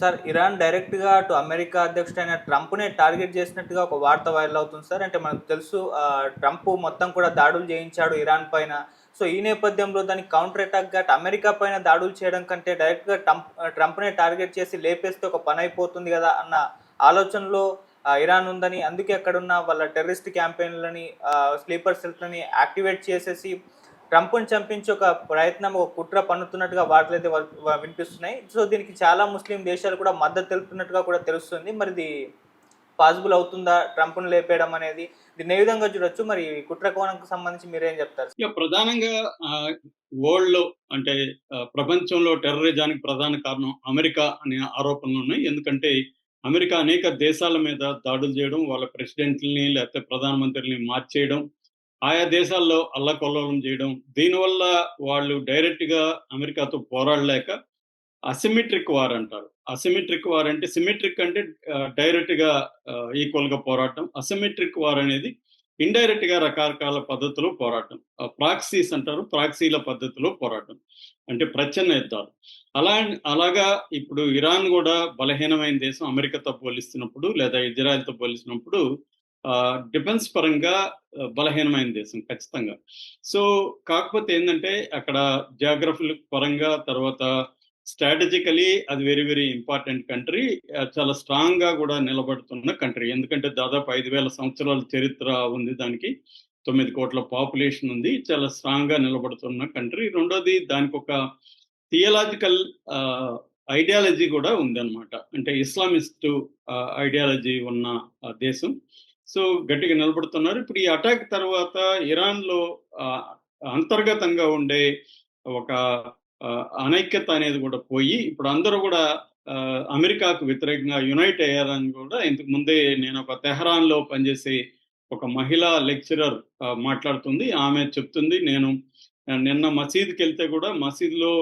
Sir Iran డైరెక్ట్‌గా అటు America అధ్యక్షుడైన ట్రంప్‌నే target చేసినట్టుగా ఒక వార్త వైరల్ అవుతుంది సార్. అంటే మనకు తెలుసు ట్రంప్ మొత్తం కూడా దాడులు చేయించాడు ఇరాన్ పైన. సో, ఈ నేపథ్యంలో దానికి కౌంటర్ అటాక్‌గా అటు అమెరికా పైన దాడులు చేయడం కంటే డైరెక్ట్‌గా ట్రంప్ ట్రంప్‌నే టార్గెట్ చేసి లేపేస్తే ఒక పని అయిపోతుంది కదా అన్న ఆలోచనలో ఇరాన్ ఉందని అందుకే అక్కడున్న వాళ్ళ టెర్రరిస్ట్ క్యాంపెయిన్‌లని స్లీపర్ సెల్స్‌లని యాక్టివేట్ చేసేసి ట్రంప్ను చంపించి ఒక ప్రయత్నం, ఒక కుట్ర పన్నుతున్నట్టుగా వార్తలైతే అయితే వినిపిస్తున్నాయి. సో, దీనికి చాలా ముస్లిం దేశాలు కూడా మద్దతు తెలుపుతున్నట్టుగా కూడా తెలుస్తుంది. మరి ఇది పాసిబుల్ అవుతుందా? ట్రంప్ను లేపేయడం అనేది? దీన్ని ఏ విధంగా చూడొచ్చు? మరి ఈ కుట్ర కోణంకు సంబంధించి మీరేం చెప్తారు? ప్రధానంగా వరల్డ్లో అంటే ప్రపంచంలో టెర్రరిజానికి ప్రధాన కారణం అమెరికా అనే ఆరోపణలు ఉన్నాయి ఎందుకంటే అమెరికా అనేక దేశాల మీద దాడులు చేయడం, వాళ్ళ ప్రెసిడెంట్ని లేకపోతే ప్రధానమంత్రిని మార్చేయడం, ఆయా దేశాల్లో అల్లకల్లోలం చేయడం. దీనివల్ల వాళ్ళు డైరెక్ట్‌గా అమెరికాతో పోరాడలేక అసిమెట్రిక్ వార్ అంటారు. అసిమెట్రిక్ వార్ అంటే సిమెట్రిక్ అంటే డైరెక్ట్‌గా ఈక్వల్‌గా పోరాటం అసిమెట్రిక్ వార్ అనేది ఇండైరెక్ట్‌గా రకరకాల పద్ధతిలో పోరాటం. ప్రాక్సీస్ అంటారు. ప్రాక్సీల పద్ధతిలో పోరాటం. అంటే ప్రచ్ఛన్న యుద్ధాలు. అలా అలాగా ఇప్పుడు ఇరాన్ కూడా బలహీనమైన దేశం అమెరికాతో పోలిస్తున్నప్పుడు లేదా ఇజ్రాయెల్‌తో పోలిసినప్పుడు డిఫెన్స్ పరంగా బలహీనమైన దేశం ఖచ్చితంగా. సో, కాకపోతే ఏంటంటే అక్కడ జాగ్రఫీ పరంగా తర్వాత స్ట్రాటజికల్లీ అది వెరీ వెరీ ఇంపార్టెంట్ కంట్రీ. చాలా స్ట్రాంగ్‌గా కూడా నిలబడుతున్న కంట్రీ. ఎందుకంటే దాదాపు ఐదు వేల సంవత్సరాల చరిత్ర ఉంది దానికి. తొమ్మిది కోట్ల పాపులేషన్ ఉంది. చాలా స్ట్రాంగ్‌గా నిలబడుతున్న కంట్రీ. రెండోది దానికొక థియలాజికల్ ఆహ్, ఐడియాలజీ ఉంది ఉందన్నమాట. అంటే ఇస్లామిస్ట్ ఐడియాలజీ ఉన్న దేశం. సో, గట్టిగా నిలబడుతున్నారు. ఇప్పుడు ఈ అటాక్ తర్వాత ఇరాన్‌లో అంతర్గతంగా ఉండే ఒక అనైక్యత అనేది కూడా పోయి ఇప్పుడు అందరూ కూడా అమెరికాకు వ్యతిరేకంగా యునైట్ అయ్యారని కూడా ఇంతకు ముందే నేను ఒక తెహరాన్‌లో పనిచేసే ఒక మహిళా లెక్చరర్ మాట్లాడుతుంది. ఆమె చెప్తుంది నేను నిన్న మసీద్కి మసీదుకెళ్తే కూడా మసీదులో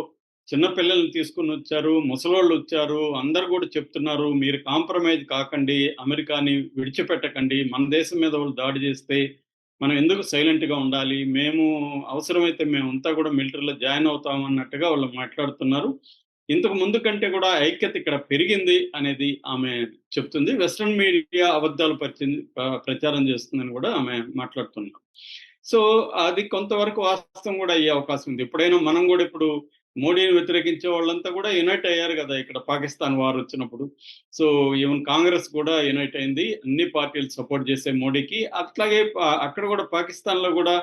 చిన్న పిల్లల్ని ముసలోళ్ళు వచ్చారు అందరు కూడా చెప్తున్నారు మీరు కాంప్రమైజ్ కాకండి. అమెరికాని విడిచిపెట్టకండి. మన దేశం మీద వాళ్ళు దాడి చేస్తే మనం ఎందుకు సైలెంట్‌గా ఉండాలి. మేము అవసరమైతే మేమంతా కూడా మిలిటరీలో జాయిన్ అవుతాం అన్నట్టుగా వాళ్ళు మాట్లాడుతున్నారు. ఇంతకు ముందు కంటే కూడా ఐక్యత ఇక్కడ పెరిగింది అనేది ఆమె చెప్తుంది. వెస్ట్రన్ మీడియా అబద్ధాలు పరిచింది ప్రచారం చేస్తుందని కూడా ఆమె మాట్లాడుతున్నారు. సో, అది కొంతవరకు వాస్తవం కూడా అయ్యే అవకాశం ఉంది. ఎప్పుడైనా మనం కూడా ఇప్పుడు మోడీని వ్యతిరేకించే వాళ్ళంతా కూడా యునైట్ అయ్యారు కదా ఇక్కడ పాకిస్తాన్ వారు వచ్చినప్పుడు. సో, ఈవెన్ కాంగ్రెస్ కూడా యునైట్ అయింది. అన్ని పార్టీలు సపోర్ట్ చేసే మోడీకి. అట్లాగే అక్కడ కూడా పాకిస్తాన్‌లో కూడా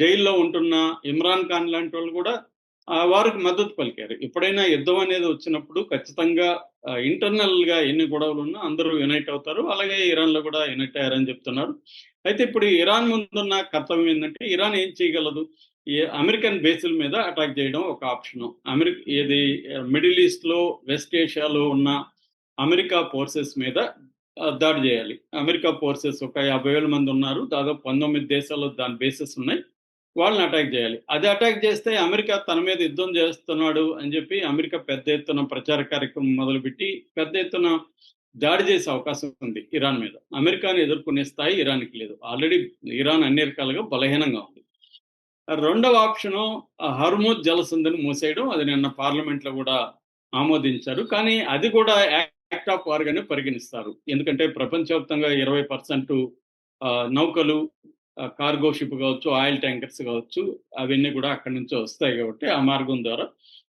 జైల్లో ఉంటున్న ఇమ్రాన్ ఖాన్ లాంటి వాళ్ళు కూడా వారికి మద్దతు పలికారు. ఎప్పుడైనా యుద్ధం అనేది వచ్చినప్పుడు ఖచ్చితంగా ఇంటర్నల్‌గా ఎన్ని గొడవలు ఉన్నా అందరూ యునైట్ అవుతారు. అలాగే ఇరాన్‌లో కూడా యునైట్ అయ్యారని చెప్తున్నారు. అయితే ఇప్పుడు ఇరాన్ ముందున్న కర్తవ్యం ఏంటంటే ఇరాన్ ఏం చేయగలదు? ఈ అమెరికన్ బేసుల మీద అటాక్ చేయడం ఒక ఆప్షను. అమెరికా ఏది మిడిల్ ఈస్ట్‌లో, వెస్ట్ ఏషియాలో ఉన్న అమెరికా ఫోర్సెస్ మీద దాడి చేయాలి. అమెరికా ఫోర్సెస్ ఒక యాభై వేల మంది ఉన్నారు. దాదాపు 19 దేశాల్లో దాని బేసెస్ ఉన్నాయి. వాళ్ళని అటాక్ చేయాలి. అది అటాక్ చేస్తే అమెరికా తన మీద యుద్ధం చేస్తున్నాడు అని చెప్పి అమెరికా పెద్ద ఎత్తున ప్రచార కార్యక్రమం మొదలుపెట్టి పెద్ద ఎత్తున దాడి చేసే అవకాశం ఉంది ఇరాన్ మీద. అమెరికాని ఎదుర్కొనే స్థాయి ఇరాన్‌కి లేదు. ఆల్రెడీ ఇరాన్ అన్ని రకాలుగా బలహీనంగా ఉంది. రెండవ ఆప్షను హర్మూద్ జలసంధిని మూసేయడం. అది నిన్న పార్లమెంట్‌లో కూడా ఆమోదించారు. కానీ అది కూడా యాక్ట్ ఆఫ్ వార్ గానే పరిగణిస్తారు. ఎందుకంటే ప్రపంచవ్యాప్తంగా ఇరవై పర్సెంట్ నౌకలు కార్గో షిప్ కావచ్చు, ఆయిల్ ట్యాంకర్స్ కావచ్చు, అవన్నీ కూడా అక్కడి నుంచి వస్తాయి కాబట్టి ఆ మార్గం ద్వారా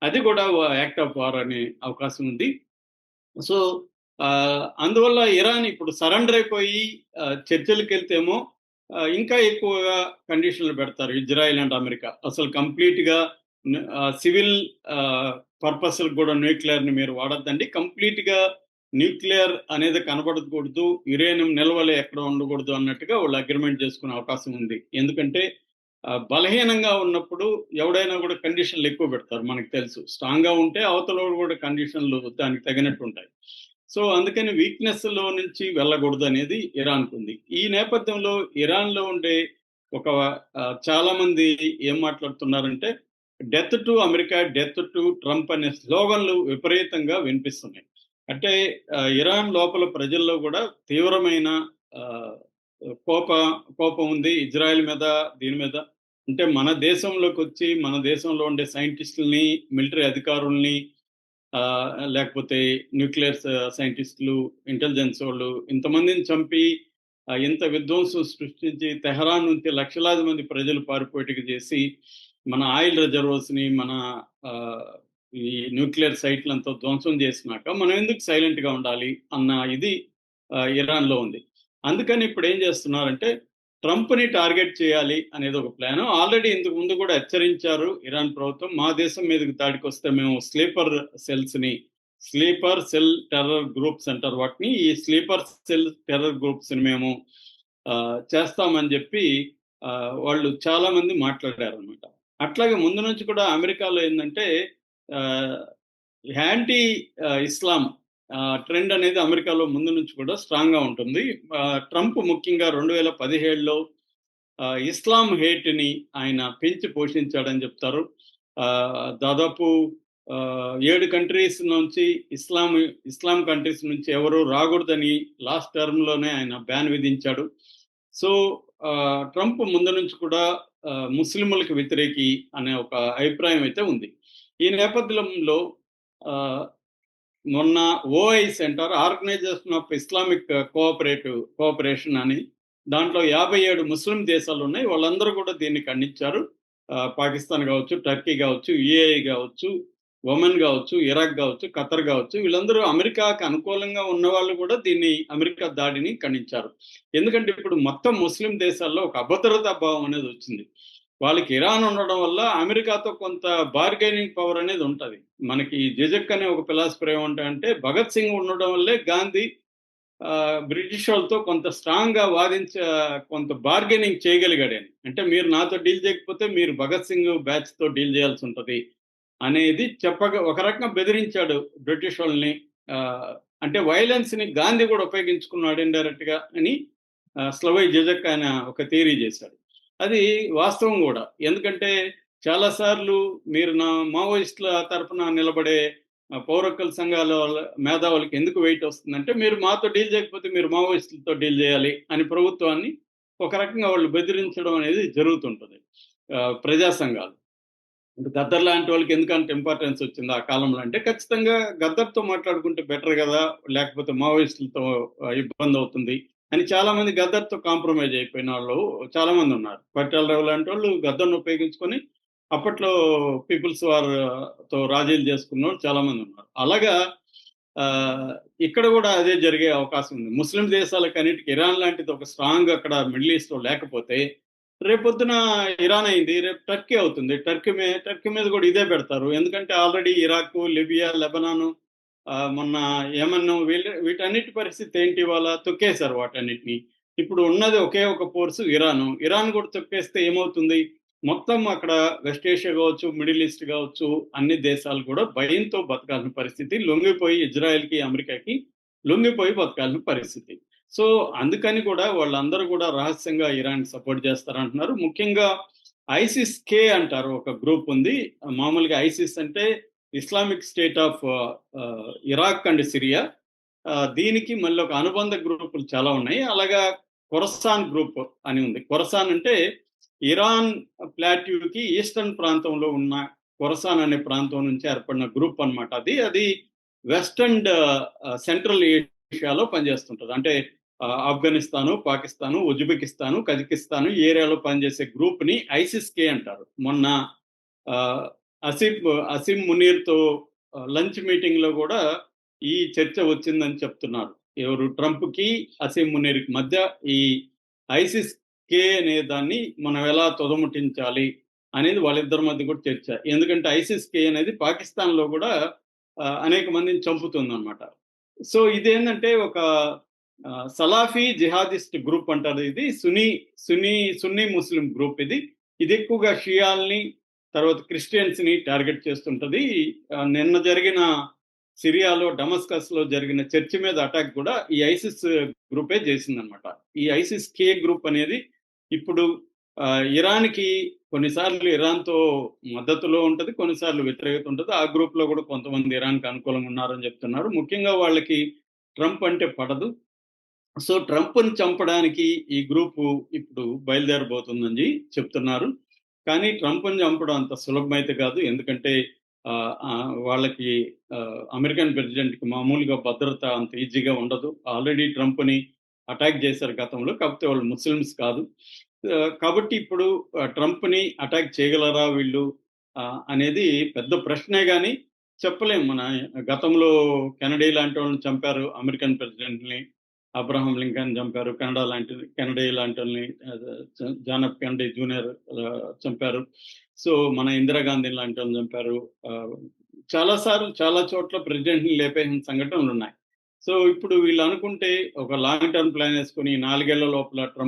అది కూడా యాక్ట్ ఆఫ్ వార్ అనే అవకాశం ఉంది. సో, అందువల్ల ఇరాన్ ఇప్పుడు సరెండర్ అయిపోయి చర్చలకు వెళ్తేమో ఇంకా ఎక్కువగా కండిషన్‌లు పెడతారు ఇజ్రాయెల్ అండ్ అమెరికా. అసలు కంప్లీట్‌గా సివిల్ పర్పస్‌లకు కూడా న్యూక్లియర్‌ని మీరు వాడద్దండి కంప్లీట్‌గా న్యూక్లియర్ అనేది కనబడకూడదు. యురేనియం నిల్వలు ఎక్కడ ఉండకూడదు అన్నట్టుగా వాళ్ళు అగ్రిమెంట్ చేసుకునే అవకాశం ఉంది. ఎందుకంటే బలహీనంగా ఉన్నప్పుడు ఎవడైనా కూడా కండిషన్‌లు ఎక్కువ పెడతారు మనకు తెలుసు. స్ట్రాంగ్‌గా ఉంటే అవతల కూడా కండిషన్‌లు దానికి తగినట్టు ఉంటాయి. సో, అందుకని వీక్‌నెస్‌లో నుంచి వెళ్ళకూడదు అనేది ఇరాన్ ఇరాన్‌కుంది. ఈ నేపథ్యంలో ఇరాన్‌లో ఉండే ఒక చాలామంది ఏం మాట్లాడుతున్నారంటే death to America, death to Trump అనే స్లోగన్‌లు విపరీతంగా వినిపిస్తున్నాయి. అంటే ఇరాన్ లోపల ప్రజల్లో కూడా తీవ్రమైన కోప కోపం ఉంది ఇజ్రాయెల్ మీద, దీని మీద. అంటే మన దేశంలోకి వచ్చి మన దేశంలో ఉండే సైంటిస్టుల్ని, మిలిటరీ అధికారుల్ని లేకపోతే న్యూక్లియర్ సైంటిస్టులు ఇంటెలిజెన్స్ వాళ్ళు ఇంతమందిని చంపి ఇంత విధ్వంసం సృష్టించి తెహరాన్ నుంచి లక్షలాది మంది ప్రజలు పారిపోయేటకు చేసి మన ఆయిల్ రిజర్వర్స్ని మన ఈ న్యూక్లియర్ సైట్లంతా ధ్వంసం చేసినాక మనం ఎందుకు సైలెంట్గా ఉండాలి అన్న ఇది ఇరాన్లో ఉంది. అందుకని ఇప్పుడు ఏం చేస్తున్నారంటే ట్రంప్ని టార్గెట్ చేయాలి అనేది ఒక ప్లాన్. ఆల్రెడీ ఇంతకు ముందు కూడా హెచ్చరించారు ఇరాన్ ప్రభుత్వం. మా దేశం మీదకి దాడికి వస్తే మేము స్లీపర్ సెల్స్ని స్లీపర్ సెల్ టెర్రర్ గ్రూప్స్ అంటారు వాటిని ఈ స్లీపర్ సెల్ టెర్రర్ గ్రూప్స్ని మేము చేస్తామని చెప్పి వాళ్ళు చాలామంది మాట్లాడారు అనమాట అట్లాగే ముందు నుంచి కూడా అమెరికాలో ఏంటంటే యాంటీ ఇస్లాం ట్రెండ్ అనేది అమెరికాలో ముందు నుంచి కూడా స్ట్రాంగ్గా ఉంటుంది. ట్రంప్ ముఖ్యంగా రెండు వేల పదిహేడులో ఇస్లాం హేట్ని ఆయన పెంచి పోషించాడని చెప్తారు. దాదాపు ఏడు కంట్రీస్ నుంచి ఇస్లాం ఇస్లాం కంట్రీస్ నుంచి ఎవరు రాకూడదని లాస్ట్ టర్మ్లోనే ఆయన బ్యాన్ విధించాడు. సో ట్రంప్ ముందు నుంచి కూడా ముస్లింలకు వ్యతిరేకి అనే ఒక అభిప్రాయం అయితే ఉంది. ఈ నేపథ్యంలో మొన్న O I centre organisation of Islamic cooperative cooperation అని దాంట్లో యాభై ఏడు ముస్లిం దేశాలు ఉన్నాయి. వాళ్ళందరూ కూడా దీన్ని ఖండించారు. పాకిస్తాన్ కావచ్చు టర్కీ కావచ్చు యుఏఐ కావచ్చు ఒమన్ కావచ్చు ఇరాక్ కావచ్చు ఖతర్ కావచ్చు. వీళ్ళందరూ అమెరికాకు అనుకూలంగా ఉన్న వాళ్ళు కూడా దీన్ని అమెరికా దాడిని ఖండించారు. ఎందుకంటే ఇప్పుడు మొత్తం ముస్లిం దేశాల్లో ఒక అభద్రతా భావం అనేది వచ్చింది. వాళ్ళకి ఇరాన్ ఉండడం వల్ల అమెరికాతో కొంత బార్గెనింగ్ పవర్ అనేది ఉంటుంది. మనకి జజక్ అనే ఒక ఫిలాసఫర్ ఏమంటారంటే భగత్ సింగ్ ఉండడం వల్లే గాంధీ బ్రిటిష్ వాళ్ళతో కొంత స్ట్రాంగ్గా వాదించ కొంత బార్గెనింగ్ చేయగలిగాడని అంటే మీరు నాతో డీల్ చేయకపోతే మీరు భగత్ సింగ్ బ్యాచ్తో డీల్ చేయాల్సి ఉంటుంది అనేది చెప్పగ ఒక రకంగా బెదిరించాడు బ్రిటిష్ వాళ్ళని. అంటే వైలెన్స్ని గాంధీ కూడా ఉపయోగించుకున్నాడు ఇండైరెక్ట్గా అని స్లవై జజక్ ఆయన ఒక థియరీ చేశాడు. అది వాస్తవం కూడా. ఎందుకంటే చాలాసార్లు మీరు నా మావోయిస్టుల తరఫున నిలబడే పౌరకల సంఘాల మేధావులకి ఎందుకు వెయిట్ వస్తుందంటే మీరు మాతో డీల్ చేయకపోతే మీరు మావోయిస్టులతో డీల్ చేయాలి అని ప్రభుత్వాన్ని ఒక రకంగా వాళ్ళు బెదిరించడం అనేది జరుగుతుంటుంది ప్రజా సంఘాలు. గద్దర్ లాంటి వాళ్ళకి ఎందుకంటే ఇంపార్టెన్స్ వచ్చింది ఆ కాలంలో అంటే ఖచ్చితంగా గద్దర్తో మాట్లాడుకుంటే బెటర్ కదా లేకపోతే మావోయిస్టులతో ఇబ్బంది అవుతుంది. అని చాలా మంది గద్దర్తో కాంప్రమైజ్ అయిపోయిన వాళ్ళు చాలా మంది ఉన్నారు. పట్టాల రావు లాంటి వాళ్ళు గద్దర్ను ఉపయోగించుకొని అప్పట్లో పీపుల్స్ వార్తో రాజీలు చేసుకున్న వాళ్ళు చాలా మంది ఉన్నారు. అలాగా ఇక్కడ కూడా అదే జరిగే అవకాశం ఉంది. ముస్లిం దేశాలకు అన్నిటికీ ఇరాన్ లాంటిది ఒక స్ట్రాంగ్ అక్కడ మిడిల్ ఈస్ట్లో లేకపోతే రేపొద్దున ఇరాన్ అయింది రేపు టర్కీ అవుతుంది. టర్కీ మీద టర్కీ మీద కూడా ఇదే పెడతారు. ఎందుకంటే ఆల్రెడీ ఇరాక్ లిబియా లెబనాను మొన్న ఏమన్నా వీళ్ళ వీటన్నిటి పరిస్థితి ఏంటి వాళ్ళ తొక్కేశారు వాటన్నిటిని. ఇప్పుడు ఉన్నది ఒకే ఒక ఫోర్స్ ఇరాన్. ఇరాన్ కూడా తొక్కేస్తే ఏమవుతుంది? మొత్తం అక్కడ వెస్ట్ ఏషియా కావచ్చు మిడిల్ ఈస్ట్ కావచ్చు అన్ని దేశాలు కూడా భయంతో బతకాల్సిన పరిస్థితి. లొంగిపోయి ఇజ్రాయెల్కి అమెరికాకి లొంగిపోయి బతకాల్సిన పరిస్థితి. సో అందుకని కూడా వాళ్ళందరూ కూడా రహస్యంగా ఇరాన్ సపోర్ట్ చేస్తారంటున్నారు. ముఖ్యంగా ఐసిస్ కే అంటారు ఒక గ్రూప్ ఉంది. మామూలుగా ఐసిస్ అంటే Islamic state of Iraq and Syria. దీనికి మళ్ళీ ఒక అనుబంధ గ్రూపులు చాలా ఉన్నాయి. అలాగా కొరసాన్ గ్రూప్ అని ఉంది. కొరసాన్ అంటే ఇరాన్ ప్లాట్యూకి ఈస్టర్న్ ప్రాంతంలో ఉన్న కొరసాన్ అనే ప్రాంతం నుంచి ఏర్పడిన గ్రూప్ అనమాట అది. అది వెస్ట్ అండ్ సెంట్రల్ ఏషియాలో పనిచేస్తుంటుంది. అంటే ఆఫ్ఘనిస్తాను పాకిస్తాను ఉజ్బెకిస్తాను కజకిస్తాను ఏరియాలో పనిచేసే గ్రూప్ని ఐసిస్ కే అంటారు. మొన్న అసీం అసీం మునీర్తో లంచ్ మీటింగ్లో కూడా ఈ చర్చ వచ్చిందని చెప్తున్నారు. ఎవరు ట్రంప్కి అసీం మునీర్కి మధ్య ఈ ఐసిస్ కే అనే దాన్ని మనం ఎలా తొదముట్టించాలి అనేది వాళ్ళిద్దరి మధ్య కూడా చర్చ. ఎందుకంటే ఐసిస్ కే అనేది పాకిస్తాన్లో కూడా అనేక మందిని చంపుతుంది అనమాట సో ఇదేంటంటే ఒక సలాఫీ జిహాదిస్ట్ గ్రూప్ అంటారు ఇది. Sunni Sunni Sunni Muslim group ఇది. ఇది ఎక్కువగా షియాల్ని తర్వాత క్రిస్టియన్స్ని టార్గెట్ చేస్తుంటుంది. నిన్న జరిగిన సిరియాలో డమస్కస్లో జరిగిన చర్చి మీద అటాక్ కూడా ఈ ఐసిస్ గ్రూపే చేసిందనమాట ఈ ఐసిస్ కే గ్రూప్ అనేది ఇప్పుడు ఇరాన్కి కొన్నిసార్లు ఇరాన్తో మద్దతులో ఉంటుంది కొన్నిసార్లు వ్యతిరేకత ఉంటుంది. ఆ గ్రూప్లో కూడా కొంతమంది ఇరాన్కి అనుకూలంగా ఉన్నారని చెప్తున్నారు. ముఖ్యంగా వాళ్ళకి ట్రంప్ అంటే పడదు. సో ట్రంప్ని చంపడానికి ఈ గ్రూపు ఇప్పుడు బయలుదేరబోతుందని చెప్తున్నారు. కానీ ట్రంప్ని చంపడం అంత సులభమైతే కాదు ఎందుకంటే వాళ్ళకి అమెరికన్ ప్రెసిడెంట్‌కి మామూలుగా భద్రత అంత ఈజీగా ఉండదు. ఆల్రెడీ ట్రంప్‌ని అటాక్ చేశారు గతంలో. కాకపోతే వాళ్ళు ముస్లిమ్స్ కాదు. కాబట్టి ఇప్పుడు ట్రంప్‌ని అటాక్ చేయగలరా వీళ్ళు అనేది పెద్ద ప్రశ్నే కానీ చెప్పలేము మన గతంలో కెనడీ లాంటి వాళ్ళని చంపారు అమెరికన్ ప్రెసిడెంట్‌ని. అబ్రహం లింకన్ చంపారు. కెనడా లాంటి కెనడీ లాంటి ఆహ్, జ జాన్ కెనడీ జూనియర్ చంపారు. సో, మన ఇందిరాగాంధీ లాంటోళ్ళని చంపారు. చాలా సార్లు చాలా చోట్ల ప్రెసిడెంట్‌ని లేపేసిన సంఘటనలు ఉన్నాయి సో, ఇప్పుడు వీళ్ళు అనుకుంటే ఒక లాంగ్ టర్మ్ ప్లాన్ వేసుకుని నాలుగేళ్ళ లోపల ట్రంప్